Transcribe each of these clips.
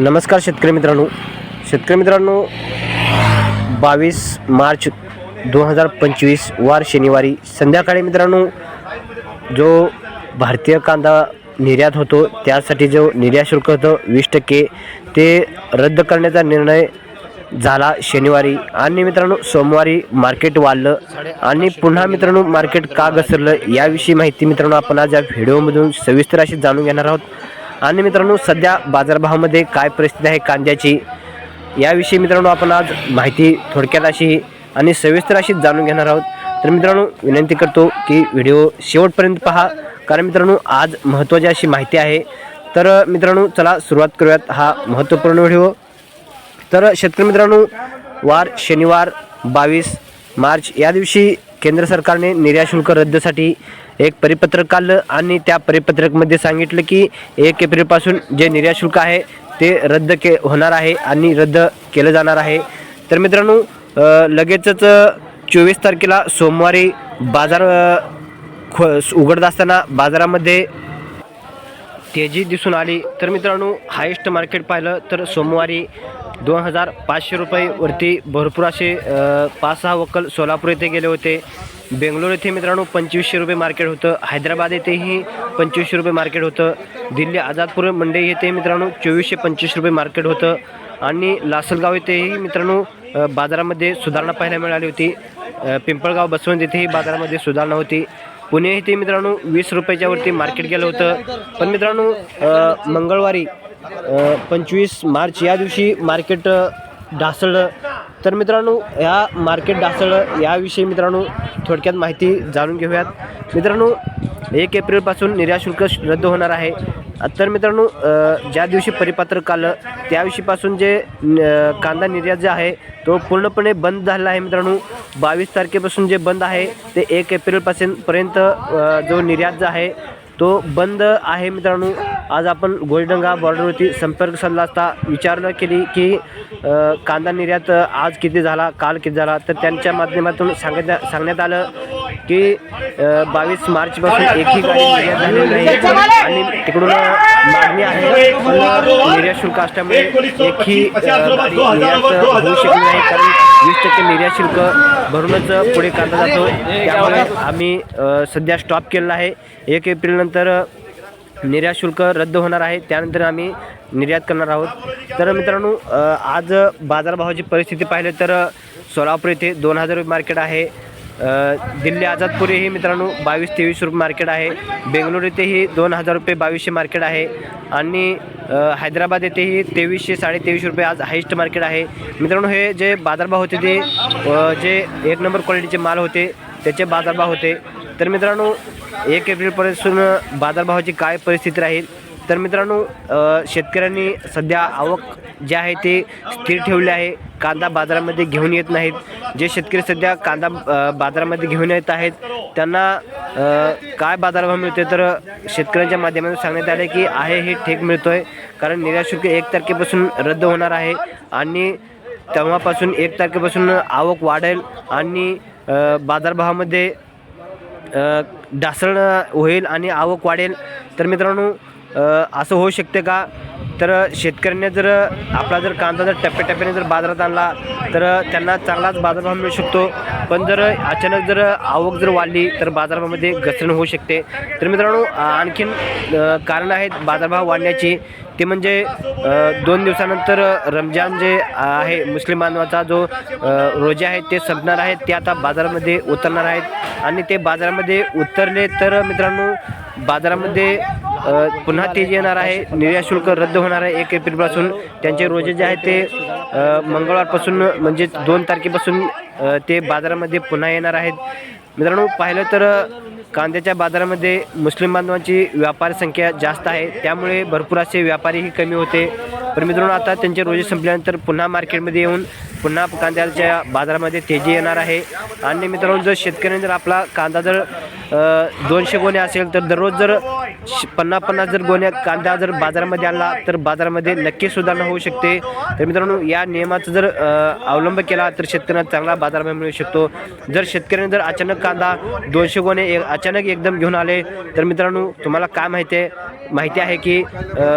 नमस्कार शेतकरी मित्रांनो. शेतकरी मित्रांनो बावीस मार्च दोन हजार पंचवीस वार शनिवारी संध्याकाळी मित्रांनो जो भारतीय कांदा निर्यात होतो त्यासाठी जो निर्यात शुल्क होतं वीस टक्के ते रद्द करण्याचा निर्णय झाला शनिवारी. आणि मित्रांनो सोमवारी मार्केट वाढलं. आणि पुन्हा मित्रांनो मार्केट का घसरलं याविषयी माहिती मित्रांनो आपण आज या व्हिडिओमधून सविस्तर अशी जाणून घेणार आहोत. आणि मित्रांनो सध्या बाजारभावामध्ये काय परिस्थिती आहे कांद्याची याविषयी मित्रांनो आपण आज माहिती थोडक्यात अशी आणि सविस्तर अशी जाणून घेणार आहोत. तर मित्रांनो विनंती करतो की व्हिडिओ शेवटपर्यंत पहा कारण मित्रांनो आज महत्त्वाची अशी माहिती आहे. तर मित्रांनो चला सुरुवात करूयात हा महत्त्वपूर्ण व्हिडिओ. तर शेतकरी मित्रांनो वार शनिवार बावीस मार्च या दिवशी केंद्र सरकारने निर्यात शुल्क रद्दसाठी एक परिपत्रक आलं आणि त्या परिपत्रकमध्ये सांगितलं की एक एप्रिलपासून जे निर्यात शुल्क आहे ते रद्द के होणार आहे आणि रद्द केलं जाणार आहे. तर मित्रांनो लगेचच चोवीस तारखेला सोमवारी बाजार खो उघडत असताना बाजारामध्ये तेजी दिसून आली. तर मित्रांनो हायेस्ट मार्केट पाहिलं तर सोमवारी दोन हजार पाचशे रुपयेवरती भरपूर असे पाच सहा वक्कल सोलापूर येथे गेले होते. बेंगलोर येथे मित्रांनो पंचवीसशे रुपये मार्केट होतं. हैदराबाद येथेही पंचवीसशे रुपये मार्केट होतं. दिल्ली आझादपूर मंडई येथे मित्रांनो चोवीसशे पंचवीस रुपये मार्केट होतं. आणि लासलगाव येथेही मित्रांनो बाजारामध्ये सुधारणा पाहायला मिळाली होती. पिंपळगाव बसवंत येथेही बाजारामध्ये सुधारणा होती. पुणे येथे मित्रांनो वीस रुपयाच्या वरती मार्केट गेलं होतं. पण मित्रांनो मंगळवारी पंचवीस मार्च या दिवशी मार्केट ढासळलं. तर मित्रांनो ह्या मार्केट ढासळ याविषयी मित्रांनो थोडक्यात माहिती जाणून घेऊयात. मित्रांनो एक एप्रिलपासून निर्यात शुल्क रद्द होणार आहे. तर मित्रांनो ज्या दिवशी परिपत्रक आलं त्या दिवशीपासून जे न- कांदा निर्यात जे आहे तो पूर्णपणे बंद झाला आहे मित्रांनो. बावीस तारखेपासून जे बंद आहे ते एक एप्रिलपासून पर्यंत जो निर्यात जो आहे तो बंद आहे मित्रांनो. आज आपण गोलडंगा बॉर्डरवरती संपर्क साधला असता विचारणा केली की कांदा निर्यात आज किती झाला काल किती झाला? तर त्यांच्या माध्यमातून सांगण्यात सांगण्यात आलं की बावीस मार्चपासून एकही गाडी निर्यात झालेली नाही. आणि तिकडून मागणी आहे निर्यात शुल्क असल्यामुळे एकही गाडी निर्यात होऊ शकली नाही. कारण वीस टक्के निर्यात शुल्क भरूनच पुढे कांदा जातो. त्यामुळे आम्ही सध्या स्टॉप केलेला आहे. एक एप्रिलनंतर निर्यात शुल्क रद्द होणार आहे. त्यानंतर आम्ही निर्यात करणार आहोत. तर मित्रांनो आज बाजारभावाची परिस्थिती पाहिली तर सोलापूर येथे दोन हजार रुपये मार्केट आहे. दिल्ली आझादपूर ही मित्रांनो बावीस तेवीस रुपये मार्केट आहे. बेंगलोर येथेही दोन हजार रुपये बावीसशे मार्केट आहे. आणि हैदराबाद येथेही तेवीसशे साडेतेवीस रुपये आज हायेस्ट मार्केट आहे. मित्रांनो हे जे बाजारभाव होते ते जे एक नंबर क्वालिटीचे माल होते त्याचे बाजारभाव होते. तर मित्रांनो एक एप्रिलपासून बाजारभावाची काय परिस्थिती राहील? तर मित्रांनो शेतकऱ्यांनी सध्या आवक जे आहे ते स्थिर ठेवली आहे. कांदा बाजारामध्ये घेऊन येत नाहीत. जे शेतकरी सध्या कांदा बाजारामध्ये घेऊन येत आहेत त्यांना काय बाजारभाव मिळते तर शेतकऱ्यांच्या माध्यमातून सांगण्यात आले की आहे हे ठीक मिळतोय. कारण निर्यात शुल्क एक तारखेपासून रद्द होणार आहे आणि तेव्हापासून एक तारखेपासून आवक वाढेल आणि बाजारभावामध्ये ढासळ होईल आणि आवक वाढेल. तर मित्रांनो असं होऊ शकते का? तर शेतकऱ्यांनी जर आपला जर कांदा जर टप्प्याटप्प्याने जर बाजारात आणला तर त्यांना चांगलाच बाजारभाव मिळू शकतो. पण जर अचानक जर आवक जर वाढली तर बाजारभावामध्ये घसरण होऊ शकते. तर मित्रांनो आणखीन कारण आहेत बाजारभाव वाढण्याची. ते म्हणजे दोन दिवसानंतर रमजान जे आहे मुस्लिम बांधवाचा जो रोजे आहेत ते संपणार आहेत. ते आता बाजारामध्ये उतरणार आहेत. आणि ते बाजारामध्ये उतरले तर मित्रांनो बाजारामध्ये पुन्हा तेजी येणार आहे. निर्यात शुल्क रद्द होणार आहे एक एप्रिलपासून. त्यांचे रोजे जे आहेत ते मंगळवारपासून म्हणजे दोन तारखेपासून ते बाजारामध्ये पुन्हा येणार आहेत. मित्रांनो पाहिलं तर कांद्याच्या बाजारामध्ये मुस्लिम बांधवांची व्यापारी संख्या जास्त आहे. त्यामुळे भरपूर असे व्यापारीही कमी होते. पण मित्रांनो आता त्यांचे रोजे संपल्यानंतर पुन्हा मार्केटमध्ये येऊन पुन्हा कांद्याच्या बाजारामध्ये तेजी येणार आहे. आणि मित्रांनो जर शेतकऱ्यांनी जर आपला कांदा जर दोनशे गोणे असेल तर दररोज जर पन्नास पन्नास जर गोण्या कांदा जर बाजारामध्ये आणला तर बाजारामध्ये नक्की सुधारणा होऊ शकते. तर मित्रांनो या नियमाचा जर अवलंब केला तर शेतकऱ्यांना चांगला बाजारभाव मिळू शकतो. जर शेतकऱ्यांनी जर अचानक कांदा दोनशे गोणे अचानक एकदम घेऊन आले तर मित्रांनो तुम्हाला काय माहिती आहे? माहिती आहे की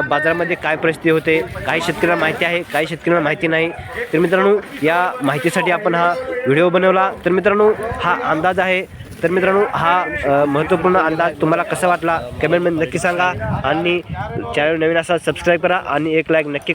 बाजारामध्ये काय परिस्थिती होते काही शेतकऱ्यांना माहिती आहे काही शेतकऱ्यांना माहिती नाही. तर मित्रांनो या माहितीसाठी आपण हा व्हिडिओ बनवला. तर मित्रांनो हा अंदाज आहे. तर मित्रांनो हा महत्त्वपूर्ण अंदाज तुम्हाला कसा वाटला? कमेंटमध्ये नक्की सांगा. आणि चॅनल नवीन असा सबस्क्राईब करा. आणि एक लाईक नक्की